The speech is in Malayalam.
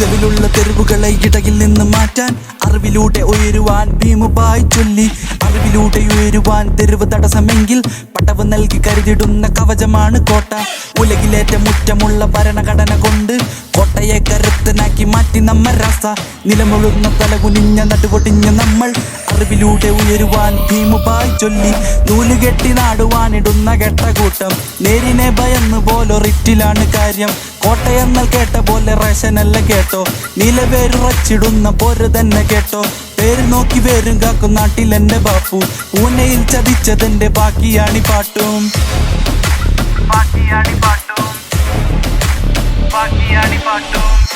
നിലവിലുള്ള തെരുവുകളെ ഇടയിൽ നിന്ന് മാറ്റാൻ അറിവിലൂടെ ഉയരുവാൻ ഭീമുബായി ചൊല്ലി. അറിവിലൂടെ ഉയരുവാൻ തെരുവ് തടസ്സമെങ്കിൽ പട്ടവ് നൽകി കരുതിടുന്ന കവചമാണ് കോട്ട. ഉലകിലേറ്റ മുറ്റമുള്ള ഭരണഘടന കൊണ്ട് കോട്ടയെ കരുത്തനാക്കി മാറ്റി നമ്മ രാസ. നിലമുഴുന്ന തലകുനിഞ്ഞ നടുപൊടിഞ്ഞ നമ്മൾ അറിവിലൂടെ ഉയരുവാൻ ഭീമുപായി ചൊല്ലി നൂലുകെട്ടി നാടുവാനിടുന്ന കെട്ടകൂട്ടം നേരിനെ ഭയന്ന് പോലൊറിറ്റിലാണ് കാര്യം. കോട്ടയെന്നാൽ കേട്ട പോലെ റേഷനല്ല കേട്ടോ. നിലവേരുറച്ചിടുന്ന പോര് തന്നെ കേട്ടോ. പേര് നോക്കി വേരും കാക്കും നാട്ടിൽ എന്റെ ബാപ്പു. പൂനെയിൽ ചതിച്ചതെന്റെ ബാക്കിയാണി പാട്ടും. ബാക്കിയാണി പാട്ടും. ബാക്കിയാണി പാട്ടും.